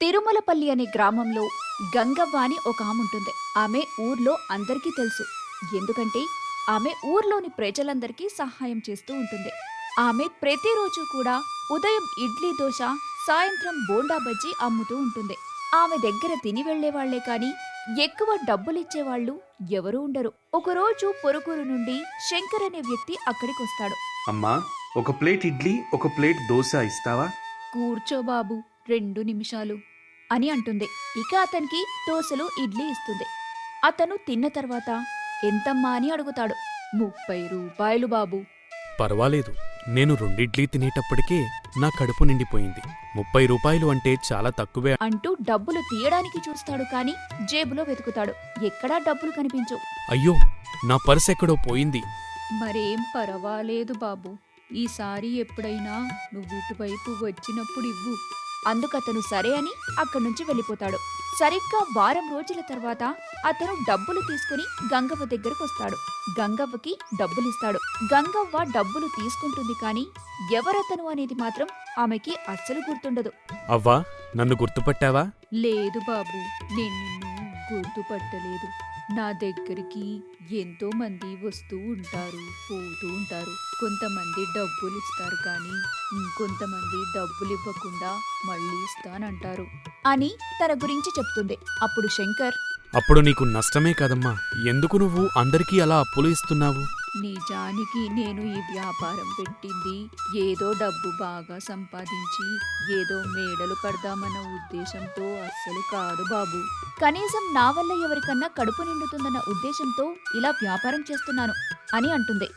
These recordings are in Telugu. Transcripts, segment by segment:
తిరుమలపల్లి అనే గ్రామంలో గంగవ్వ అని ఒక ఆమె ఉంటుంది. ఆమె ఊర్లో అందరికీ తెలుసు. ఎందుకంటే ఆమె ఊర్లోని ప్రజలందరికీ సహాయం చేస్తూ ఉంటుంది. ఆమె ప్రతిరోజు కూడా ఉదయం ఇడ్లీ దోశ సాయంత్రం బోండా బజ్జీ అమ్ముతూ ఉంటుంది. ఆమె దగ్గర తిని వెళ్ళేవాళ్ళే కాని ఎక్కువ డబ్బులిచ్చేవాళ్ళు ఎవరూ ఉండరు. ఒకరోజు పొరుగురు నుండి శంకర్ అనే వ్యక్తి అక్కడికొస్తాడు అమ్మా ఒక ప్లేట్ ఇడ్లీ ఒక ప్లేట్ దోశ ఇస్తావా? కూర్చో బాబు. రెండు నిమిషాలు అని అంటుంది. ఇక అతనికి దోశలు ఇడ్లీ ఇస్తుంది. అతను తిన్న తర్వాత ఎంతమ్మా అని అడుగుతాడు. ముప్పై రూపాయలు బాబు. పర్వాలేదు. నేను రెండిడ్లీ తినేటప్పటికే నా కడుపు నిండిపోయింది. ముప్పై రూపాయలు అంటే చాలా తక్కువే. అంటూ డబ్బులు తీయడానికి చూస్తాడు కాని జేబులో వెతుకుతాడు. ఎక్కడా డబ్బులు కనిపించవు. అయ్యో! నా పర్స్ ఎక్కడో పోయింది. మరేం పర్వాలేదు బాబు. ఈసారి ఎప్పుడైనా నువ్వు ఇటువైపు వచ్చినప్పుడు ఇవ్వు. అందుకతను సరే అని అక్కడి నుంచి వెళ్ళిపోతాడు. సరిగ్గా వారం రోజుల తర్వాత అతను డబ్బులు తీసుకుని గంగవ్వ దగ్గరకు వస్తాడు గంగవ్వకి డబ్బులిస్తాడు. గంగవ్వ డబ్బులు తీసుకుంటుంది కానీ ఎవరతను అనేది మాత్రం ఆమెకి అస్సలు గుర్తుండదు. అవ్వా నన్ను గుర్తుపట్టావా? లేదు బాబు నేను నిన్ను గుర్తుపట్టలేదు. నా దగ్గరికి ఎంతోమంది వస్తూ ఉంటారు పోతూ ఉంటారు. కొంతమంది డబ్బులు ఇస్తారు కానీ ఇంకొంతమంది డబ్బులు ఇవ్వకుండా మళ్ళీ ఇస్తానంటారు అని తన గురించి చెప్తుంది అప్పుడు శంకర్ అప్పుడు నీకు నష్టమే కదమ్మా. ఎందుకు నువ్వు అందరికీ అలా అప్పులు ఇస్తున్నావు? నిజానికి నేను ఈ వ్యాపారం పెట్టింది. ఏదో డబ్బు బాగా సంపాదించి ఏదో మేడలు కడదామన్న ఉద్దేశంతో అస్సలు కాదు బాబు. కనీసం నా వల్ల ఎవరికన్నా కడుపు నిండుతుందన్న ఉద్దేశంతో ఇలా వ్యాపారం చేస్తున్నాను అని అంటుంది.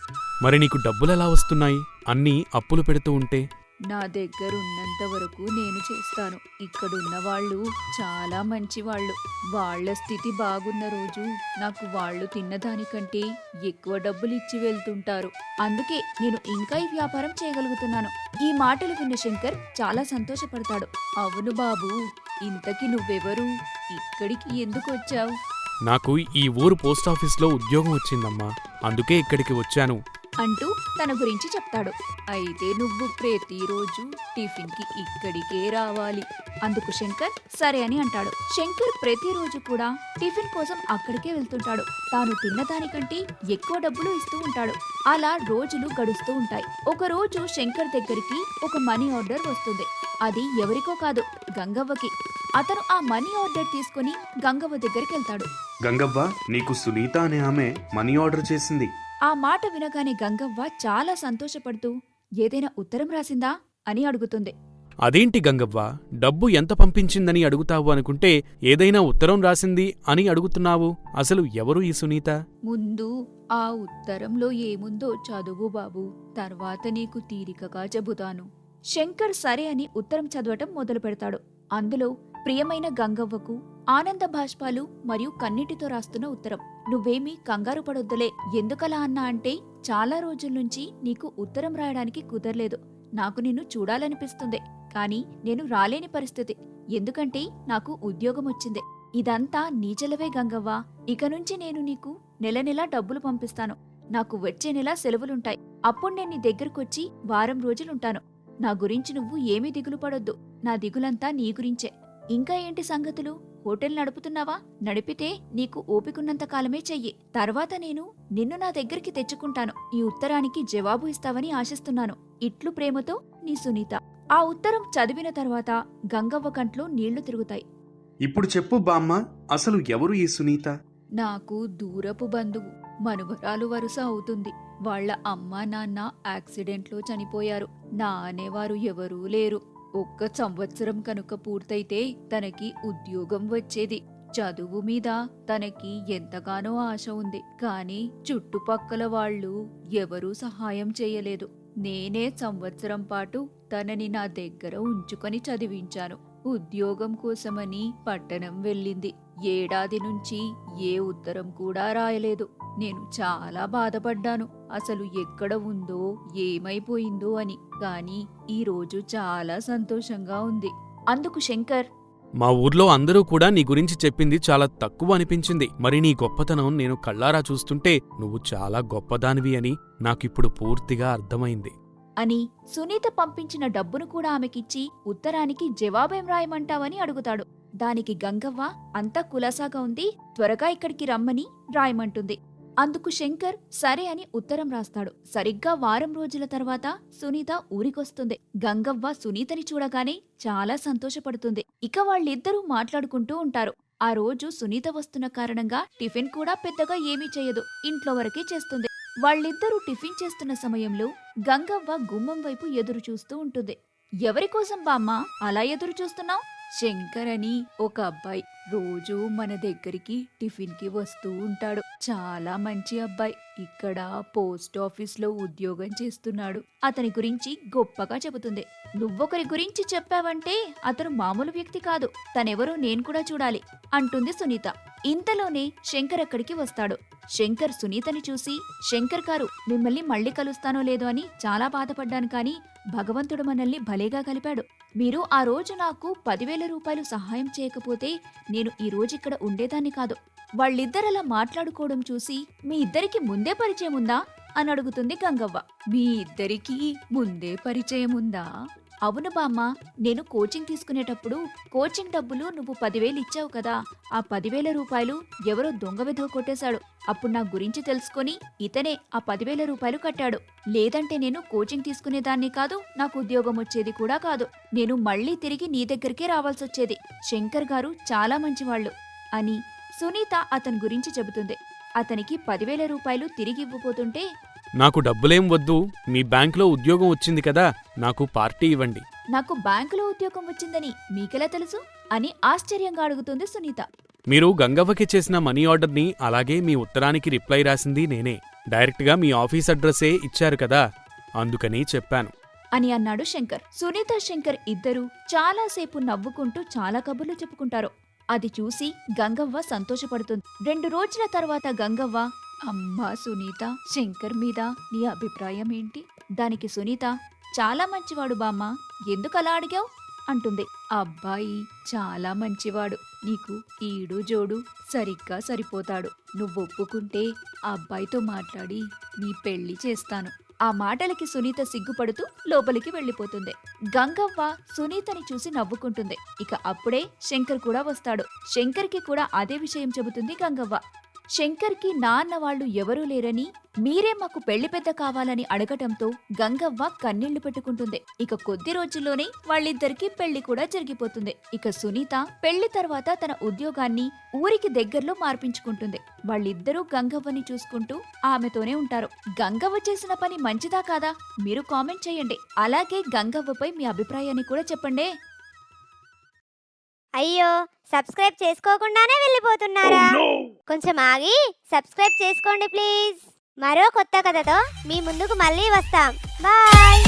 మరి నీకు డబ్బులెలా వస్తున్నాయి? అన్నీ అప్పులు పెడుతూ ఉంటే నా దగ్గర ఉన్నంత వరకు నేను చేస్తాను. ఇక్కడున్న వాళ్ళు చాలా మంచి వాళ్ళు వాళ్ళ స్థితి బాగున్న రోజు నాకు వాళ్ళు తిన్నదానికంటే ఎక్కువ డబ్బులు ఇచ్చి వెళ్తుంటారు. అందుకే నేను ఇంకా ఈ వ్యాపారం చేయగలుగుతున్నాను. ఈ మాటలు విన్న శంకర్ చాలా సంతోషపడతాడు. అవును బాబు ఇంతకి నువ్వెవరు? ఇక్కడికి ఎందుకు వచ్చావు? నాకు ఈ ఊరు పోస్టాఫీస్లో ఉద్యోగం వచ్చిందమ్మా. అందుకే ఇక్కడికి వచ్చాను. అంటూ తన గురించి చెప్తాడు. అయితే నువ్వు ప్రతిరోజు టిఫిన్కి ఇక్కడికే రావాలి. అందుకు శంకర్ సరే అని అంటాడు. శంకర్ ప్రతిరోజు కూడా టిఫిన్ కోసం అక్కడికే వెళ్తుంటాడు. తాను తిన్నదానికంటే ఎక్కువ డబ్బులు ఇస్తూ ఉంటాడు. అలా రోజులు గడుస్తూ ఉంటాయి. ఒక రోజు శంకర్ దగ్గరికి ఒక మనీ ఆర్డర్ వస్తుంది. అది ఎవరికో కాదు గంగవ్వకి. అతను ఆ మనీ ఆర్డర్ తీసుకుని గంగవ్వ దగ్గరికి వెళ్తాడు. గంగవ్వ నీకు సునీత అనే ఆమె మనీ ఆర్డర్ చేసింది. ఆ మాట వినగానే గంగవ్వ చాలా సంతోషపడుతూ ఏదైనా ఉత్తరం రాసిందా? అని అడుగుతుంది. అదేంటి గంగవ్వ? డబ్బు ఎంత పంపించిందని అడుగుతావు అనుకుంటే ఏదైనా ఉత్తరం రాసింది అని అడుగుతున్నావు. అసలు ఎవరు ఈ సునీత? ముందు ఆ ఉత్తరంలో ఏముందో చదువు బాబు. తర్వాత నీకు తీరికగా చెబుతాను. శంకర్ సరే అని ఉత్తరం చదవటం మొదలు పెడతాడు అందులో ప్రియమైన గంగవ్వకు ఆనంద భాష్పాలు మరియు కన్నీటితో రాస్తున్న ఉత్తరం. నువ్వేమీ కంగారు పడొద్దులే. ఎందుకలా అన్నా అంటే చాలా రోజుల నుంచి నీకు ఉత్తరం రాయడానికి కుదరలేదు. నాకు నిన్ను చూడాలనిపిస్తుంది. కానీ నేను రాలేని పరిస్థితి. ఎందుకంటే నాకు ఉద్యోగం వచ్చింది. ఇదంతా నీచలవే గంగవ్వ. ఇక నుంచి నేను నీకు నెల నెలా డబ్బులు పంపిస్తాను. నాకు వచ్చే నెల సెలవులుంటాయి. అప్పుడు నేను నీ దగ్గరకొచ్చి వారం రోజులుంటాను. నా గురించి నువ్వు ఏమీ దిగులు పడొద్దు. నా దిగులంతా నీ గురించే. ఇంకా ఏంటి సంగతులు? హోటల్ నడుపుతున్నావా? నడిపితే నీకు ఓపికున్నంత కాలమే చెయ్యి. తర్వాత నేను నిన్ను నా దగ్గరికి తెచ్చుకుంటాను. ఈ ఉత్తరానికి జవాబు ఇస్తావని ఆశిస్తున్నాను. ఇట్లు ప్రేమతో నీ సునీత. ఆ ఉత్తరం చదివిన తర్వాత గంగవ్వ కంట్లో నీళ్ళు తిరుగుతాయి. ఇప్పుడు చెప్పు బామ్మ అసలు ఎవరు ఈ సునీత? నాకు దూరపు బంధువు మనుమరాలు వరుస అవుతుంది. వాళ్ళ అమ్మ నాన్న యాక్సిడెంట్లో చనిపోయారు. నా అనేవారు ఎవరూ లేరు. ఒక్క సంవత్సరం కనుక పూర్తయితే తనకి ఉద్యోగం వచ్చేది. చదువు మీద తనకి ఎంతగానో ఆశ ఉంది. కానీ చుట్టుపక్కల వాళ్ళు ఎవరూ సహాయం చేయలేదు. నేనే సంవత్సరం పాటు తనని నా దగ్గర ఉంచుకొని చదివించాను. ఉద్యోగం కోసమని పట్టణం వెళ్ళింది. ఏడాది నుంచి ఏ ఉత్తరం కూడా రాయలేదు. నేను చాలా బాధపడ్డాను. అసలు ఎక్కడ ఉందో ఏమైపోయిందో అని. కానీ ఈ రోజు చాలా సంతోషంగా ఉంది. అందుకు శంకర్. మా ఊర్లో అందరూ కూడా నీ గురించి చెప్పింది చాలా తక్కువ అనిపించింది. మరి నీ గొప్పతనం నేను కళ్ళారా చూస్తుంటే నువ్వు చాలా గొప్పదానివి అని నాకిప్పుడు పూర్తిగా అర్థమైంది. అని సునీత పంపించిన డబ్బును కూడా ఆమెకిచ్చి ఉత్తరానికి జవాబేం రాయమంటావని అడుగుతాడు. దానికి గంగవ్వ అంతా కులాసాగా ఉంది త్వరగా ఇక్కడికి రమ్మని రాయమంటుంది. అందుకు శంకర్ సరే అని ఉత్తరం రాస్తాడు. సరిగ్గా వారం రోజుల తర్వాత సునీత ఊరికొస్తుంది. గంగవ్వ సునీతని చూడగానే చాలా సంతోషపడుతుంది. ఇక వాళ్ళిద్దరూ మాట్లాడుకుంటూ ఉంటారు. ఆ రోజు సునీత వస్తున్న కారణంగా టిఫిన్ కూడా పెద్దగా ఏమీ చేయదు. ఇంట్లో వరకే చేస్తుంది. వాళ్ళిద్దరూ టిఫిన్ చేస్తున్న సమయంలో గంగవ్వ గుమ్మం వైపు ఎదురు చూస్తూ ఉంటుంది. ఎవరి కోసం బామ్మ అలా ఎదురు చూస్తున్నావు? శంకర్ అని ఒక అబ్బాయి. రోజూ మన దగ్గరికి టిఫిన్కి వస్తూ ఉంటాడు. చాలా మంచి అబ్బాయి. ఇక్కడ పోస్ట్ ఆఫీస్లో ఉద్యోగం చేస్తున్నాడు. అతని గురించి గొప్పగా చెబుతుంది. నువ్వొకరి గురించి చెప్పావంటే అతను మామూలు వ్యక్తి కాదు. తనెవరో నేను కూడా చూడాలి అంటుంది సునీత. ఇంతలోనే శంకర్ అక్కడికి వస్తాడు. శంకర్ సునీతని చూసి శంకర్ గారు మిమ్మల్ని మళ్ళీ కలుస్తానో లేదో అని చాలా బాధపడ్డాను కానీ భగవంతుడు మనల్ని భలేగా కలిపాడు. మీరు ఆ రోజు నాకు పదివేల రూపాయలు సహాయం చేయకపోతే నేను ఈ రోజు ఇక్కడ ఉండేదాన్ని కాదు. వాళ్ళిద్దరలా మాట్లాడుకోవడం చూసి మీ ఇద్దరికి ముందే పరిచయం ఉందా? అని అడుగుతుంది గంగవ్వ. మీ ఇద్దరికీ ముందే పరిచయం ఉందా? అవును బామ్మ నేను కోచింగ్ తీసుకునేటప్పుడు కోచింగ్ డబ్బులు నువ్వు పదివేలు ఇచ్చావు కదా ఆ పదివేల రూపాయలు ఎవరో దొంగ విధవ కొట్టేశాడు. అప్పుడు నా గురించి తెలుసుకొని ఇతనే ఆ పదివేల రూపాయలు కట్టాడు. లేదంటే నేను కోచింగ్ తీసుకునేదాన్ని కాదు నాకు ఉద్యోగం వచ్చేది కూడా కాదు. నేను మళ్ళీ తిరిగి నీ దగ్గరికే రావాల్సొచ్చేది శంకర్ గారు చాలా మంచివాళ్ళు అని సునీత అతని గురించి చెబుతుంది. అతనికి పదివేల రూపాయలు తిరిగి ఇవ్వబోతుంటే నాకు డబ్బులేం వద్దు మీ బ్యాంకులో ఉద్యోగం వచ్చింది కదా నాకు పార్టీ ఇవ్వండి. నాకు బ్యాంకులో ఉద్యోగం వచ్చిందని మీకెలా తెలుసు? అని ఆశ్చర్యంగా అడుగుతుంది సునీత. మీరు గంగవ్వకి చేసిన మనీ ఆర్డర్ని అలాగే మీ ఉత్తరానికి రిప్లై రాసింది నేనే. డైరెక్ట్గా మీ ఆఫీస్ అడ్రస్సే ఇచ్చారు కదా అందుకని చెప్పాను. అని అన్నాడు శంకర్. సునీత శంకర్ ఇద్దరూ చాలాసేపు నవ్వుకుంటూ చాలా కబుర్లు చెప్పుకుంటారు. అది చూసి గంగవ్వ సంతోషపడుతుంది. రెండు రోజుల తర్వాత గంగవ్వ అమ్మా సునీత శంకర్ మీద నీ అభిప్రాయం ఏంటి? దానికి సునీత చాలా మంచివాడు బామ్మ ఎందుకు అలా అడిగావు? అంటుంది. అబ్బాయి చాలా మంచివాడు నీకు ఈడు జోడు సరిగ్గా సరిపోతాడు. నువ్వు ఒప్పుకుంటే అబ్బాయితో మాట్లాడి నీ పెళ్ళి చేస్తాను. ఆ మాటలకి సునీత సిగ్గుపడుతూ లోపలికి వెళ్ళిపోతుంది. గంగవ్వ సునీతని చూసి నవ్వుకుంటుంది. ఇక అప్పుడే శంకర్ కూడా వస్తాడు. శంకర్కి కూడా అదే విషయం చెబుతుంది గంగవ్వ. శంకర్కి నాన్న వాళ్ళు ఎవరూ లేరని మీరే మాకు పెళ్ళి పెద్ద కావాలని అడగటంతో గంగవ్వ కన్నీళ్ళు పెట్టుకుంటుంది. ఇక కొద్ది రోజుల్లోనే వాళ్ళిద్దరికీ పెళ్ళి కూడా జరిగిపోతుంది. ఇక సునీత పెళ్ళి తర్వాత తన ఉద్యోగాన్ని ఊరికి దగ్గరలో మార్పించుకుంటుంది. వాళ్ళిద్దరూ గంగవ్వని చూసుకుంటూ ఆమెతోనే ఉంటారు. గంగవ్వ చేసిన పని మంచిదా కాదా? మీరు కామెంట్ చేయండి. అలాగే గంగవ్వపై మీ అభిప్రాయాన్ని కూడా చెప్పండి. అయ్యో సబ్స్క్రైబ్ చేసుకోకుండానే వెళ్ళిపోతున్నారా? కొంచెం ఆగి సబ్స్క్రైబ్ చేసుకోండి ప్లీజ్. మరో కొత్త కథతో మీ ముందుకు మళ్ళీ వస్తాం. బాయ్!